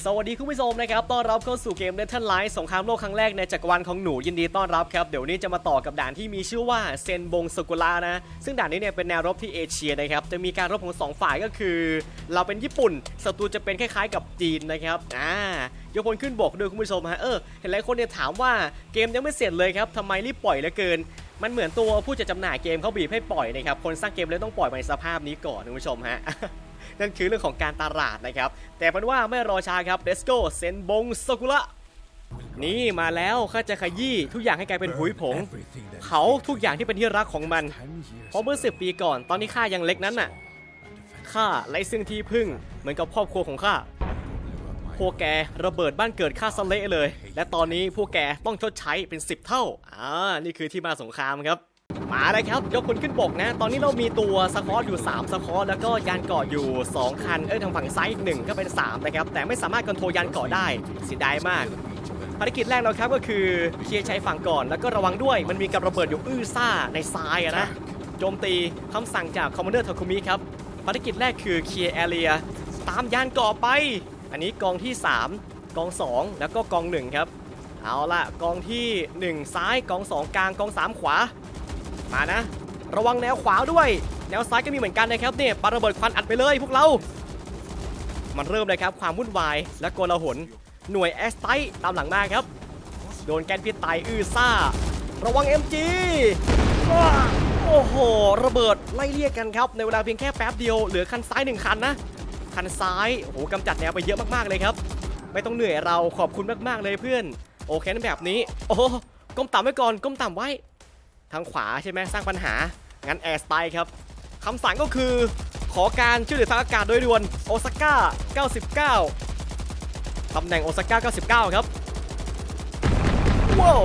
สวัสดีคุณผู้ชมนะครับ ต้อนรับเข้าสู่เกม n e t h e r l i g h t สงครามโลกครั้งแรกในจักรวาลของหนูยินดีต้อนรับครับ เดี๋ยวนี้จะมาต่อกับด่านที่มีชื่อว่าเซนบงสกุลานะ ซึ่งด่านนี้เนี่ยเป็นแนวรบที่เอเชียนะครับ จะมีการรบของสองฝ่ายก็คือ เราเป็นญี่ปุ่น ศัตรูจะเป็นคล้ายๆกับจีนนะครับ อ่ายกพลขึ้นบกด้วยคุณผู้ชมฮะ เออ เห็นหลายคนเนี่ยถามว่าเกมยังไม่เสร็จเลยครับทำไมรีบปล่อยเหลือเกินมันเหมือนตัวผู้จัดจำหน่ายเกมเขาบีบให้ปล่อยนะครับ คนสร้างเกมเลยต้องปล่อยในสภาพนี้ก่อนคุณผู้ชมฮะ นั่นคือเรื่องของการตลาดนะครับ แต่เป็นว่าไม่รอช้าครับ let's go เซนบงสกุระนี่มาแล้วข้าจะขยี้ทุกอย่างให้กลายเป็นหุยผง เผาทุกอย่างที่เป็นที่รักของมัน เพราะเมื่อสิบปีก่อนตอนนี้ข้ายังเล็กนั้นน่ะข้าไร้ซึ่งที่พึ่งเหมือนกับครอบครัวของข้าพวกแกระเบิดบ้านเกิดข้าสเละเลย และตอนนี้พวกแกต้องชดใช้เป็น10เท่าอ่านี่คือที่มาสงครามครับ มาเลยครับยกคนขึ้นบกนะ ตอนนี้เรามีตัวสคอตอยู่ 3สคอตแล้วก็ยานเกาะอยู่ 2 คัน เอ้ยทางฝั่งซ้ายอีกหนึ่งก็เป็น 3 นะครับ แต่ไม่สามารถคอนโทรลยานเกาะได้เสียดายมาก ภารกิจแรกเราครับก็คือเคลียร์ชายฝั่งก่อน แล้วก็ระวังด้วยมันมีกับระเบิดอยู่อื้อซ่าในทรายอะนะโจมตีคำสั่งจากคอมมานเดอร์ทาคุมิครับภารกิจแรกคือเคลียร์แอเรียตามยานเกาะไป อันนี้กองที่ 3 กอง 2 แล้วก็กอง 1 ครับ เอาละกองที่ 1 ซ้ายกอง 2 กลางกอง 3 ขวา มานะ ระวังแนวขวาด้วย แนวซ้ายก็มีเหมือนกันนะครับเนี่ยปาระเบิดควันอัดไปเลยพวกเรา มันเริ่มเลยครับความวุ่นวายและโกลาหล หน่วยแอสไตตามหลังมาครับ โดนแกนพิษตายอื้อซ่า ระวัง MG โอ้โห ระเบิดไล่เรียกกันครับ ในเวลาเพียงแค่แป๊บเดียวเหลือคันซ้ายหนึ่งคันนะ คันซ้ายโอ้โหกำจัดแนวไปเยอะมากๆเลยครับ ไม่ต้องเหนื่อยเราขอบคุณมากๆเลยเพื่อน โอเคนั้นแบบนี้ โอ้ก้มต่ำไว้ก่อนก้มต่ำไว้ ทางขวาใช่ไหมสร้างปัญหา งั้นแอร์สไตล์ครับคำสั่งก็คือขอการช่วยเหลือทางอากาศโดยด่วนโอซาก้า 99 ตำแหน่งโอซาก้า 99 ครับ ว้าว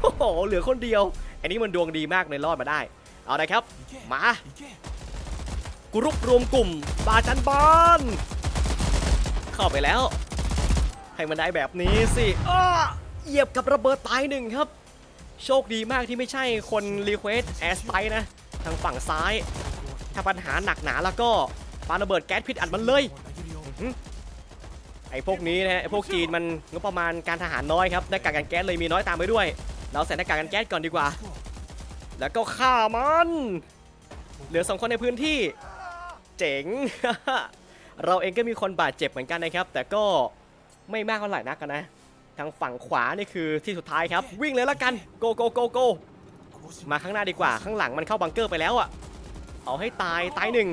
โอ้โหเหลือคนเดียว อันนี้มันดวงดีมากเลยรอดมาได้ เอาละครับ มากรุ๊ปรวมกลุ่มบาจันบานเข้าไปแล้ว ให้มันได้แบบนี้สิเหยียบกับระเบิดตายหนึ่งครับ โชคดีมากที่ไม่ใช่คนรีเควสแอสไตนะ ทางฝั่งซ้าย ถ้าปัญหาหนักหนาแล้วก็ปาระเบิดแก๊สพิษอัดมันเลยไอ้พวกนี้นะฮะไอ้พวกจีนมันงบประมาณการทหารน้อยครับหน้ากากกันแก๊สเลยมีน้อยตามไปด้วย เราใส่หน้ากากกันแก๊สก่อนดีกว่า แล้วก็ฆ่ามัน เหลือสองคนในพื้นที่ เจ๋ง เราเองก็มีคนบาดเจ็บเหมือนกันนะครับ แต่ก็ไม่มากเท่าไหร่นักนะ ทางฝั่งขวานี่คือที่สุดท้ายครับ วิ่งเลยละกันโกโกโกโกมาข้างหน้าดีกว่าข้างหลังมันเข้าบังเกอร์ไปแล้วอะเอาให้ตายตายหนึ่ง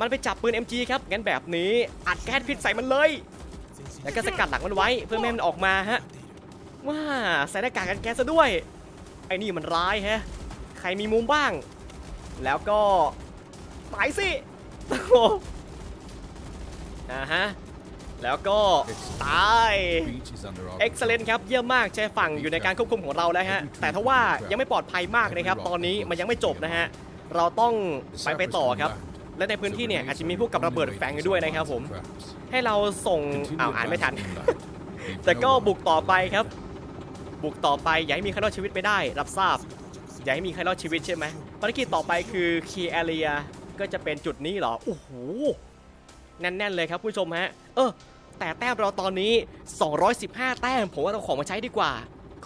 มันไปจับปืน MG ครับงั้นแบบนี้อัดแก๊สพิษใส่มันเลย แล้วก็สกัดหลังมันไว้เพื่อไม่ให้มันออกมาฮะว้าใส่หน้ากากกันแก๊สซะด้วยไอ้นี่มันร้ายแฮะใครมีมุมบ้าง แล้วก็ตายสิโอ้โหอ่าฮะ แล้วก็ตายเอ็กซ์เลนครับเยี่ยมมากใช้ฝั่งอยู่ในการควบคุมของเราแล้วฮะแต่ถ้าว่ายังไม่ปลอดภัยมากนะครับ ตอนนี้มันยังไม่จบนะฮะเราต้องไปไปต่อครับ และในพื้นที่เนี่ยอาจจะมีพวกกับระเบิดแฝงอยู่ด้วยนะครับผม ให้เราส่งอ้าวอ่านไม่ทัน แต่ก็บุกต่อไปครับ บุกต่อไปอย่าให้มีใครรอดชีวิตไปได้ รับทราบ อย่าให้มีใครรอดชีวิตใช่ไหมภารกิจต่อไปคือคีแอเรียก็จะเป็นจุดนี้เหรอโอ้โหแน่นๆเลยครับผู้ชมฮะ เออ แต่แต้มเราตอนนี้ 215 แต้ม ผมว่าเราของมาใช้ดีกว่า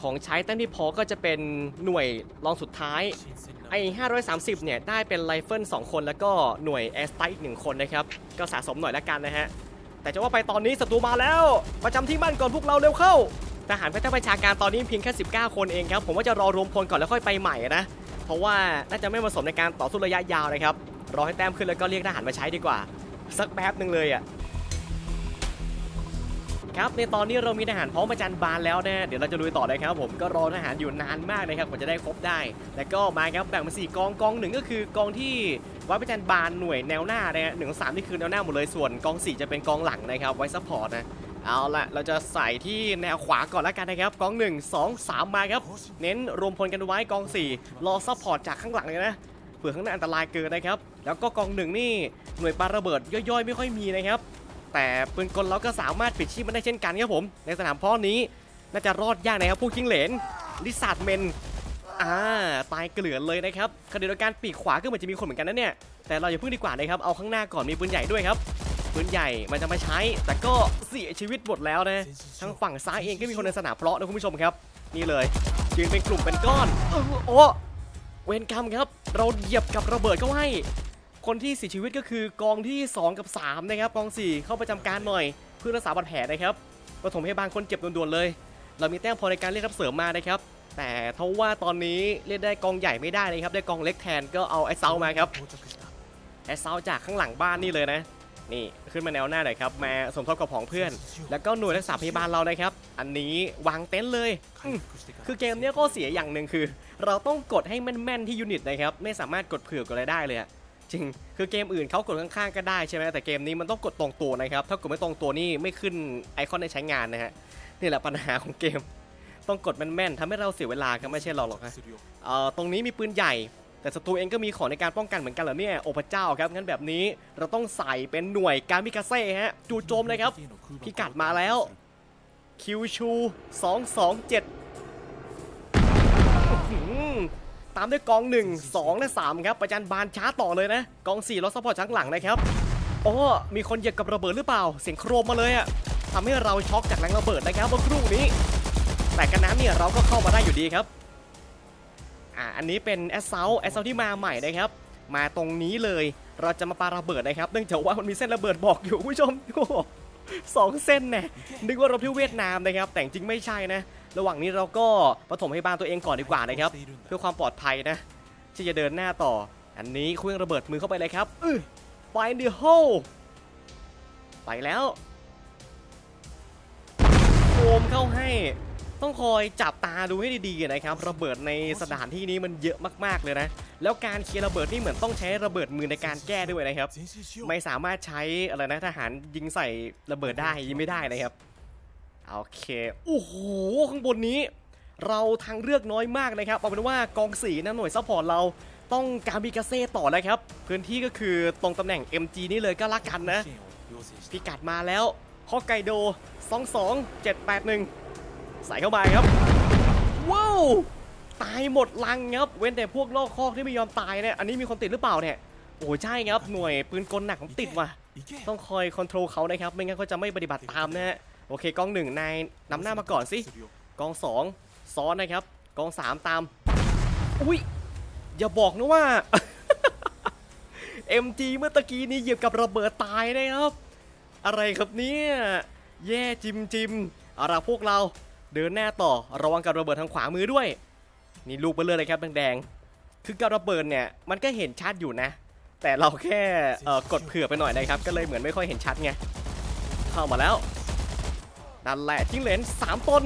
ของใช้แต้มที่พอก็จะเป็นหน่วยรองสุดท้าย ไอ้530 เนี่ย ได้เป็นไรเฟิล2 คนแล้วก็หน่วยแอสไตอีกหนึ่งคนนะครับ ก็สะสมหน่อยละกันนะฮะ แต่จะว่าไปตอนนี้ศัตรูมาแล้ว ประจำที่มั่นก่อนพวกเราเร็วเข้า ทหารพัฒนาประชาการตอนนี้เพียงแค่ 19 คนเองครับ ผมว่าจะรอรวมพลก่อนแล้วค่อยไปใหม่นะ เพราะว่าน่าจะไม่เหมาะสมในการต่อสู้ระยะยาวนะครับ รอให้แต้มขึ้นแล้วก็เรียกทหารมาใช้ดีกว่า สักแป๊บหนึ่งเลยอะ ครับในตอนนี้เรามีทหารพร้อมประจันบานแล้วนะเดี๋ยวเราจะลุยต่อเลยครับผมก็รอทหารอยู่นานมากนะครับกว่าจะได้ครบได้ แล้วก็มาครับแบ่งเป็นสี่กองกองหนึ่งก็คือกองที่ไว้ประจันบานหน่วยแนวหน้านะฮะหนึ่งสามนี่คือแนวหน้าหมดเลยส่วนกองสี่จะเป็นกองหลังนะครับไว้ซัพพอร์ตนะเอาละเราจะใส่ที่แนวขวาก่อนแล้วกันนะครับกองหนึ่งสองสามมาครับ เน้นรวมพลกันไว้กองสี่รอซัพพอร์ตจากข้างหลังเลยนะเผื่อข้างหน้าอันตรายเกินนะครับ แล้วก็กองหนึ่งนี่หน่วยปาระเบิดย่อยๆ ไม่ค่อยมีนะครับ แต่ปืนกลเราก็สามารถปิดชีพมันได้เช่นกันครับผม ในสนามเพาะนี้น่าจะรอดยากนะครับผู้คิงเหลนลิซาร์ดเมนอ่าตายเกลือนเลยนะครับขณะเดียวกันปีกขวาก็เหมือนจะมีคนเหมือนกันนะเนี่ยแต่เราอย่าเพิ่งดีกว่านะครับเอาข้างหน้าก่อนมีปืนใหญ่ด้วยครับปืนใหญ่มันจะมาใช้ แต่ก็เสียชีวิตหมดแล้วนะทางฝั่งซ้ายเองก็มีคนในสนามเพลาะนะคุณผู้ชมครับ นี่เลยยืนเป็นกลุ่มเป็นก้อนเอโอ้เวรกรรมครับ เราเหยียบกับระเบิดก็ให้ คนที่เสียชีวิตก็คือกองที่ 2 กับ 3 นะครับกอง 4 เข้าประจำการหน่อย เพื่อรักษาบาดแผลนะครับปฐมพยาบาลคนเจ็บด่วนๆเลย เรามีแต้มพอในการเรียกรับเสริมมานะครับ แต่เท่าว่าตอนนี้เรียกได้กองใหญ่ไม่ได้นะครับ ได้กองเล็กแทนก็เอาไอ้เซามาครับไอ้เซาจากข้างหลังบ้านนี่เลยนะ นี่ขึ้นมาแนวหน้าหน่อยครับมาสมทบกับผองเพื่อน แล้วก็หน่วยรักษาพยาบาลเรานะครับ อันนี้วางเต็นท์เลยอืมคือเกมเนี้ยก็เสียอย่างหนึ่งคือ เราต้องกดให้แม่นๆที่ยูนิตนะครับ ไม่สามารถกดเผื่อกดอะไรได้เลยอะ จริง คือเกมอื่นเขากดข้างๆก็ได้ใช่ไหมแต่เกมนี้มันต้องกดตรงตัวนะครับ ถ้ากดไม่ตรงตัวนี่ไม่ขึ้นไอคอนในใช้งานนะฮะ นี่แหละปัญหาของเกม ต้องกดแม่นๆทำให้เราเสียเวลาครับไม่ใช่เราหรอกนะเอ่อตรงนี้มีปืนใหญ่ แต่ศัตรูเองก็มีของในการป้องกันเหมือนกันเหรอเนี่ย โอพระเจ้าครับ งั้นแบบนี้เราต้องใส่เป็นหน่วยการมิกาเซ่ฮะ จู่โจมเลยครับ พิกัดมาแล้ว คิวชู 227 ตามด้วยกอง 1 2 และ 3 ครับประจันบานช้าต่อเลยนะ กอง 4 รถซัพพอร์ตชั้งหลังนะครับโอ้มีคนเหยียบกับระเบิดหรือเปล่า เสียงโครมมาเลยอะทำให้เราช็อกจากแรงระเบิดนะครับเมื่อครู่นี้ แต่กันน้ำเนี่ยเราก็เข้ามาได้อยู่ดีครับอ่าอันนี้เป็นแอสเซลแอสเซลที่มาใหม่นะครับมาตรงนี้เลยเราจะมาปาระเบิดนะครับ เนื่องจากว่ามันมีเส้นระเบิดบอกอยู่ผู้ชมโอ้สองเส้นแน่นึกว่ารบที่เวียดนามนะครับ แต่จริงไม่ใช่นะ ระหว่างนี้เราก็ปฐมพยาบาลตัวเองก่อนดีกว่านะครับ เพื่อความปลอดภัยนะที่จะเดินหน้าต่อ อันนี้เครื่องระเบิดมือเข้าไปเลยครับอื้อ Find the hole ไปแล้วโฟมเข้าให้ต้องคอยจับตาดูให้ดีๆนะครับ ระเบิดในสถานที่นี้มันเยอะมากๆเลยนะ แล้วการเคลียร์ระเบิดนี่เหมือนต้องใช้ระเบิดมือในการแก้ด้วยนะครับ ไม่สามารถใช้อะไรนะทหารยิงใส่ระเบิดได้ยิงไม่ได้นะครับ โอเค โอ้โห ข้างบนนี้ เราทางเลือกน้อยมากนะครับเอาเป็นว่ากองสีนะหน่วยซัพพอร์ตเราต้องการบิกาเซ่ต่อแล้วครับ พื้นที่ก็คือตรงตำแหน่ง MG นี่เลยก็ละกันนะ พิกัดมาแล้วฮอกไกโด 22781 ใส่เข้าไปครับ ว้าว ตายหมดลังครับ เว้นแต่พวกลอกคอกที่ไม่ยอมตายเนี่ย อันนี้มีคนติดหรือเปล่าเนี่ย โอ้ใช่ครับ หน่วยปืนกลหนักผมติดว่ะ ต้องคอยคอนโทรลเขานะครับ ไม่งั้นเขาจะไม่ปฏิบัติตามนะฮะ โอเคกองหนึ่งนายนำหน้ามาก่อนสิกองสองซ้อนนะครับกองสามตามอุ้ยอย่าบอกนะว่า MG เมื่อตะกี้นี้เหยียบกับระเบิดตายนะครับ อะไรครับเนี่ยแย่จิมจิมเอาละพวกเราเดินหน้าต่อระวังกับระเบิดทางขวามือด้วย นี่ลูกไปเลยเลยครับแดงๆคือกับระเบิดเนี่ยมันก็เห็นชัดอยู่นะ แต่เราแค่เอ่อกดเผื่อไปหน่อยนะครับ ก็เลยเหมือนไม่ค่อยเห็นชัดไงเข้ามาแล้ว นั่นแหละจิ้งเหลน3ตน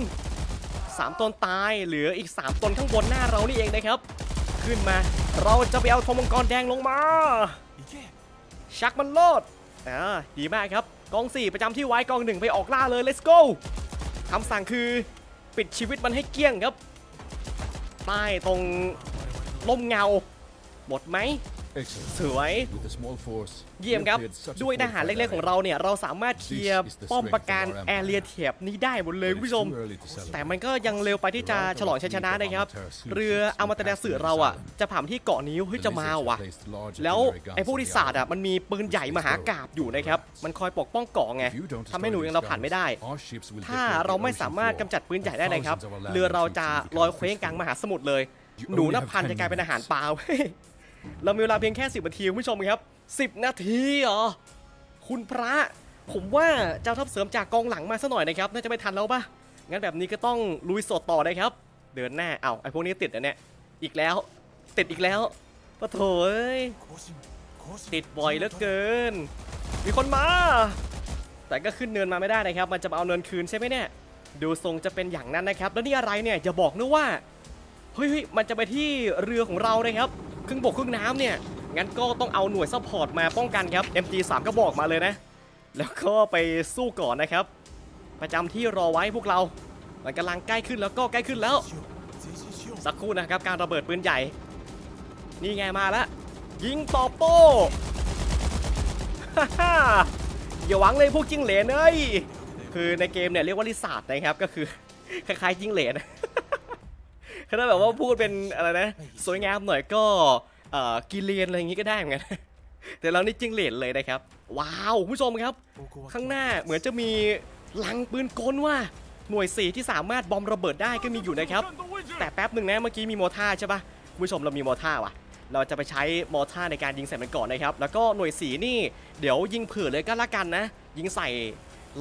3ตนตายเหลืออีก 3ตนข้างบนหน้าเรานี่เองนะครับ ขึ้นมาเราจะไปเอาธงมังกรแดงลงมา ชักมันโลดอ่าดีมากครับกอง 4 ประจำที่ไว้กอง 1 ไปออกล่าเลย let's go คำสั่งคือปิดชีวิตมันให้เกี้ยงครับใต้ตรงล่มเงาหมดไหม สวย With a small force, เยี่ยม we ครับ cleared such a ด้วยทหารเล็กๆของเราเนี่ย เราสามารถเคลียร์ป้อมปราการแอเรียเทียบนี้ได้หมดเลย But คุณ it's ผู้ชม too early to celebrate. แต่มันก็ยังเร็วไปที่จะฉลองชัยชนะนะครับ เรืออมตะเสือเราอะ จะผ่านที่เกาะนี้เฮ้ย The จะมา lizards ว่ะ placed large แล้ว artillery guns ไอ้พวก on ที่ the ศาสตร์อะ island. มันมีปืนใหญ่มหากาบอยู่นะครับ มันคอยปกป้องเกาะไง If you don't ทำให้หนู destroy ยัง these เราผ่านไม่ได้ guns, our ships will ถ้า decorate the เราไม่ ocean สามารถ floor, กำจัดปืนใหญ่ได้ and นะครับ thousands of our land เรือเรา troops จะ will become ลอยเคว้งกลางมหาสมุทรเลย You หนู only นับ have พัน10จะกลายเป็นอาหาร minutes. ปลา เรามีเวลาเพียงแค่ 10นาทีคุณผู้ชมครับ 10 นาทีเหรอคุณพระ ผมว่าเจ้าทัพเสริมจากกองหลังมาซะหน่อยนะครับน่าจะไม่ทันแล้วปะงั้นแบบนี้ก็ต้องลุยสดต่อนะครับ เดินหน้าเอ้าไอ้พวกนี้ติดนะเนี่ยอีกแล้ว ติดอีกแล้วปะโถยติดบ่อยเหลือเกิน มีคนมา แต่ก็ขึ้นเนินมาไม่ได้นะครับ มันจะมาเอาเนินคืนใช่ไหมเนี่ยดูทรงจะเป็นอย่างนั้นนะครับ แล้วนี่อะไรเนี่ยอย่าบอกนะว่าเฮ้ยเฮ้ยมันจะไปที่เรือของเรานะครับ ครึ่งบกครึ่งน้ำเนี่ย งั้นก็ต้องเอาหน่วยซัพพอร์ตมาป้องกันครับ MG3 ก็บอกมาเลยนะ แล้วก็ไปสู้ก่อนนะครับ ประจำที่รอไว้พวกเรา มันกำลังใกล้ขึ้นแล้วก็ใกล้ขึ้นแล้ว สักครู่นะครับการระเบิดปืนใหญ่ นี่ไงมาแล้วยิงตอบโต้ฮ่าฮ่าอย่าหวังเลยพวกจิ้งเหลนเอ้ยคือในเกมเนี่ยเรียกว่าลิซาร์ดนะครับก็คือคล้ายๆจิ้งเหลน ถ้าแบบว่าพูดเป็นอะไรนะ สวยงามหน่อยก็เอ่อกิเลียนอะไรอย่างงี้ก็ได้เหมือนกันแต่เรานี่จิ้งเหลนเลยนะครับ ว้าวคุณผู้ชมครับ ข้างหน้าเหมือนจะมีลังปืนกลว่าหน่วยสีที่สามารถบอมระเบิดได้ก็มีอยู่นะครับ แต่แป๊บหนึ่งนะเมื่อกี้มีโมท่าใช่ปะคุณผู้ชมเรามีโมท่าว่ะ เราจะไปใช้โมท่าในการยิงใส่มันก่อนนะครับ แล้วก็หน่วยสีนี่เดี๋ยวยิงเผื่อเลยก็แล้วกันนะ ยิงใส่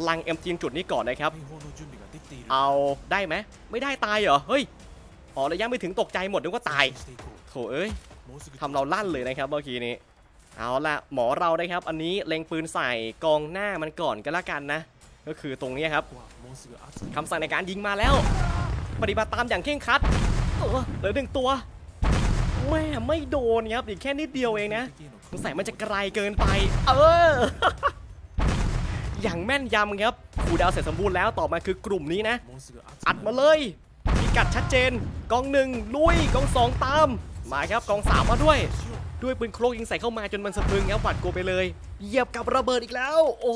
ลังเอ็มจีจุดนี้ก่อนนะครับ เอาได้ไหมไม่ได้ตายเหรอเฮ้ย อ๋อระยะไม่ถึงตกใจหมดนึกว่าตายโถเอ้ยทำเราลั่นเลยนะครับเมื่อกี้นี้ เอาละหมอเรานะครับ อันนี้เล็งปืนใส่กองหน้ามันก่อนก็แล้วกันนะ ก็คือตรงนี้ครับคำสั่งในการยิงมาแล้ว ปฏิบัติตามอย่างเคร่งครัดเหลือหนึ่งตัวแม่ไม่โดนครับอีกแค่นิดเดียวเองนะสงสัยมันจะไกลเกินไป เออ อย่างแม่นยำครับคูดาวเสร็จสมบูรณ์แล้วต่อมาคือกลุ่มนี้นะ อัดมาเลย พิกัดชัดเจน กองหนึ่งลุยกองสองตาม มาครับกองสามมาด้วย ด้วยปืนโครกยิงใส่เข้ามาจนมันสะพรึงครับหวัดกลัวไปเลยเหยียบกับระเบิดอีกแล้ว โอ้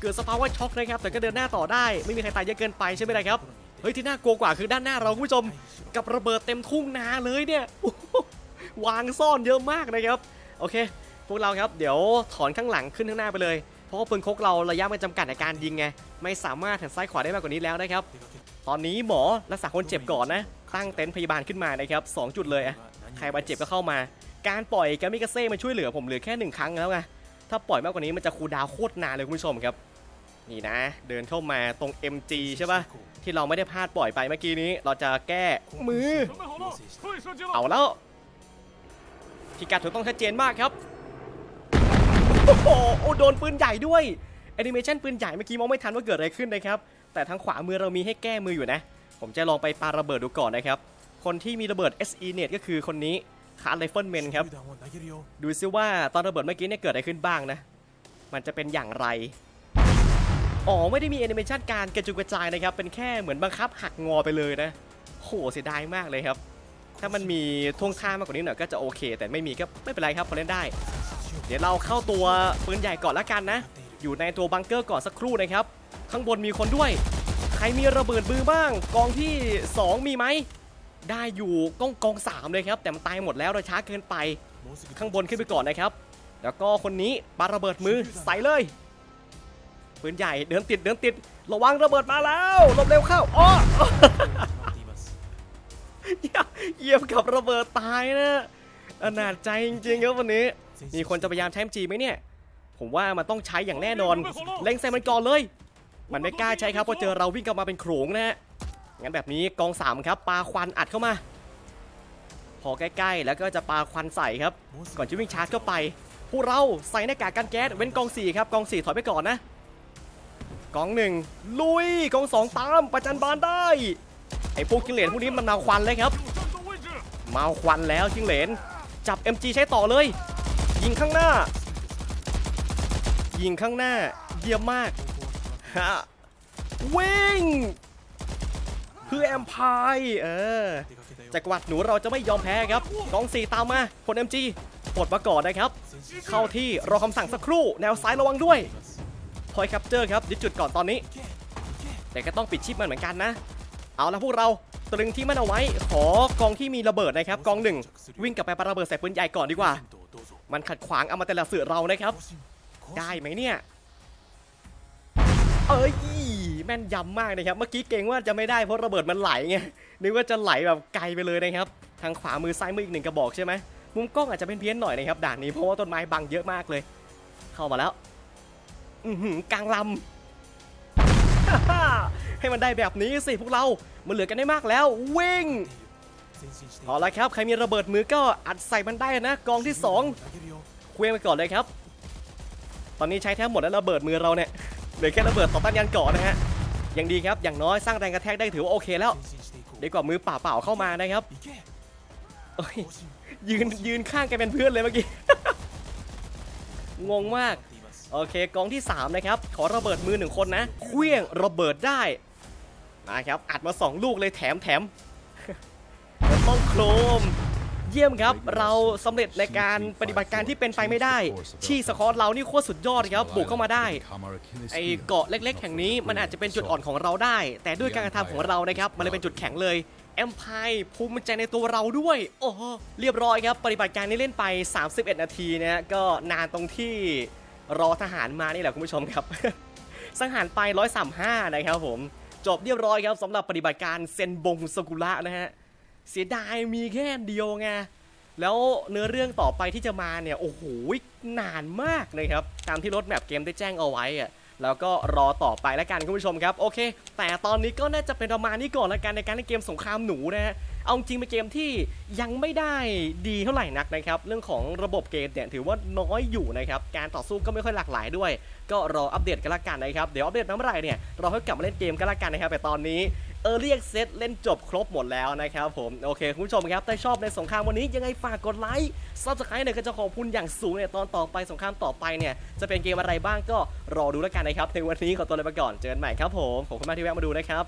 เกิดสภาวะช็อกนะครับ แต่ก็เดินหน้าต่อได้ ไม่มีใครตายเยอะเกินไปใช่ไหมล่ะครับเฮ้ยที่น่ากลัวกว่าคือด้านหน้าเราคุณผู้ชม กับระเบิดเต็มทุ่งนาเลยเนี่ยวางซ่อนเยอะมากนะครับโอเค พวกเราครับเดี๋ยวถอนข้างหลังขึ้นข้างหน้าไปเลย เพราะว่าปืนโคกเราระยะมันจำกัดในการยิงไงไม่สามารถหันซ้ายขวาได้มากกว่านี้แล้วนะครับ ตอนนี้หมอรักษาคนเจ็บก่อนนะ ตั้งเต็นท์พยาบาลขึ้นมานะครับสองจุดเลยอะใครบาดเจ็บก็เข้ามา การปล่อยแกมิกาเซ่มาช่วยเหลือผมเหลือแค่หนึ่งครั้งแล้วไง ถ้าปล่อยมากกว่านี้มันจะคูดาวโคตรนานเลยคุณผู้ชมครับ นี่นะ เดินเข้ามาตรง MG ใช่ปะที่เราไม่ได้พลาดปล่อยไปเมื่อกี้นี้ เราจะแก้มือ เอาแล้วพิกัดถูกต้องชัดเจนมากครับ โอ้โหโดนปืนใหญ่ด้วยแอนิเมชันปืนใหญ่เมื่อกี้มองไม่ทันว่าเกิดอะไรขึ้นนะครับ แต่ทางขวามือเรามีให้แก้มืออยู่นะ ผมจะลองไปปาระเบิดดูก่อนนะครับ คนที่มีระเบิด SE Net ก็คือคนนี้คาร์ไ i เฟิลแมนครับ ดูซิว่าตอนระเบิดเมื่อกี้เนี่ยเกิดอะไรขึ้นบ้างนะ มันจะเป็นอย่างไร อ๋อไม่ได้มีแอนิเมชันการกระจุกระจายนะครับ เป็นแค่เหมือนบังคับหักงอไปเลยนะ โหเสียดายมากเลยครับ ถ้ามันมีท่วงท่ามากกว่านี้หน่อยก็จะโอเค แต่ไม่มีก็ไม่เป็นไรครับพอเล่นได้ เดี๋ยวเราเข้าตัวปืนใหญ่ก่อนละกันนะ อยู่ในตัวบังเกอร์ก่อนสักครู่นะครับ ข้างบนมีคนด้วย ใครมีระเบิดมือบ้าง กองที่ 2 มีไหม ได้อยู่กองกองสามเลยครับ แต่มันตายหมดแล้วเราช้าเกินไป ข้างบนขึ้นไปก่อนนะครับ แล้วก็คนนี้ปาระเบิดมือใส่เลยปืนใหญ่เดินติดเดินติด ระวังระเบิดมาแล้วหลบเร็วเข้าอ้อเหยียบกับระเบิดตายนะอนาจใจจริงๆครับวันนี้ มีคนจะพยายามใช้ MG ไหมเนี่ย ผมว่ามันต้องใช้อย่างแน่นอน เล็งใส่มันก่อนเลย มันไม่กล้าใช้ครับเพราะเจอเราวิ่งกลับมาเป็นโขลงนะฮะงั้นแบบนี้กองสามครับปาควันอัดเข้ามา พอใกล้ ๆ แล้วก็จะปาควันใส่ครับ ก่อนจะวิ่งชาร์จเข้าไป พวกเราใส่หน้ากากกันแก๊สเว้นกองสี่ครับกองสี่ถอยไปก่อนนะกองหนึ่งลุยกองสองตามประจันบานได้ไอ้พวกกิงเหลนพวกนี้มันมาควันเลยครับเมาควันแล้วจิงเหลนจับ MG ใช้ต่อเลย ยิงข้างหน้า ยิงข้างหน้าเยี่ยมมาก ฮะวิ่งเพื่อแอมพายเออจักรวรรดิหนูเราจะไม่ยอมแพ้ครับกองสี่ตามมาผล MG ปลดมาก่อนนะครับ เข้าที่รอคำสั่งสักครู่ แนวซ้ายระวังด้วยพอยแคปเจอร์ครับยึดจุดก่อนตอนนี้ แต่ก็ต้องปิดชิปมันเหมือนกันนะ เอาละพวกเราตรึงที่มันเอาไว้ ขอกองที่มีระเบิดนะครับ กองหนึ่งวิ่งกลับไปปาระเบิดใส่ปืนใหญ่ก่อนดีกว่า มันขัดขวางอมตะละเสือเรานะครับ ได้ไหมเนี่ย เอ้ยแม่นยำมากนะครับเมื่อกี้เก่งว่าจะไม่ได้เพราะระเบิดมันไหลไงนึกว่าจะไหลแบบไกลไปเลยนะครับทางขวามือซ้ายมืออีกหนึ่งกระบอกใช่ไหมมุมกล้องอาจจะเป็นเพี้ยนหน่อยนะครับด่านนี้เพราะว่าต้นไม้บังเยอะมากเลย เข้ามาแล้ว อือหือกลางลำให้มันได้แบบนี้สิพวกเรา มันเหลือกันได้มากแล้ววิ่งเอาละครับ ใครมีระเบิดมือก็อัดใส่มันได้นะกองที่สองเคว้งไปก่อนเลยครับ ตอนนี้ใช้แทบหมดแล้วระเบิดมือเราเนี่ย เหลือแค่ระเบิดต่อต้านยานเก่อนนะฮะยังดีครับอย่างน้อยสร้างแรงกระแทกได้ถือว่าโอเคแล้วดีกว่ามือเปล่าๆเข้ามานะครับยืนยืนข้างกันเป็นเพื่อนเลยเมื่อกี้งงมากโอเคกองที่ 3 นะครับ ขอระเบิดมือหนึ่งคนนะเคลี้ยงระเบิดได้มาครับอัดมา 2 ลูกเลยแถมแถมต้องโครม เยี่ยมครับ เราสำเร็จในการปฏิบัติการที่เป็นไปไม่ได้ ชีสคอตเรานี่โคตรสุดยอดครับบุกเข้ามาได้ ไอเกาะเล็ก ๆ แห่งนี้มันอาจจะเป็นจุดอ่อนของเราได้ แต่ด้วยการกระทำของเรานะครับมันเลยเป็นจุดแข็งเลยแอมพายภูมิใจในตัวเราด้วย โอ้โหเรียบร้อยครับ ปฏิบัติการนี้เล่นไป 31 นาทีนะฮะก็นานตรงที่รอทหารมานี่แหละคุณผู้ชมครับ สังหารไป 135 นะครับผม จบเรียบร้อยครับสำหรับปฏิบัติการเซนบงสกุระนะฮะ เสียดายมีแค่เดียวไงแล้วเนื้อเรื่องต่อไปที่จะมาเนี่ยโอ้โหนานมากเลยครับตามที่รถแมปเกมได้แจ้งเอาไว้อะแล้วก็รอต่อไปแล้วกันคุณผู้ชมครับโอเค แต่ตอนนี้ก็น่าจะเป็นประมาณนี้ก่อนละกันในการเล่นเกมสงครามหนูนะฮะเอาจริงเป็นเกมที่ยังไม่ได้ดีเท่าไหร่นักนะครับ เรื่องของระบบเกมเนี่ยถือว่าน้อยอยู่นะครับ การต่อสู้ก็ไม่ค่อยหลากหลายด้วย ก็รออัปเดตกันละกันนะครับเดี๋ยวอัปเดตมาเมื่อไหร่เนี่ยเราค่อยกลับมาเล่นเกมกันละกันนะครับแต่ตอนนี้เออเรียกเซตเล่นจบครบหมดแล้วนะครับผมโอเคคุณผู้ชมครับถ้าชอบในสงครามวันนี้ยังไงฝากกดไลค์ซับสไครต์เนี่ยก็จะขอบคุณอย่างสูงในตอนต่อไปสงครามต่อไปเนี่ยจะเป็นเกมอะไรบ้างก็รอดูละกันนะครับในวันนี้ขอตัวลาไปก่อนเจอกันใหม่ครับผมขอบคุณมากที่แวะมาดูนะครับ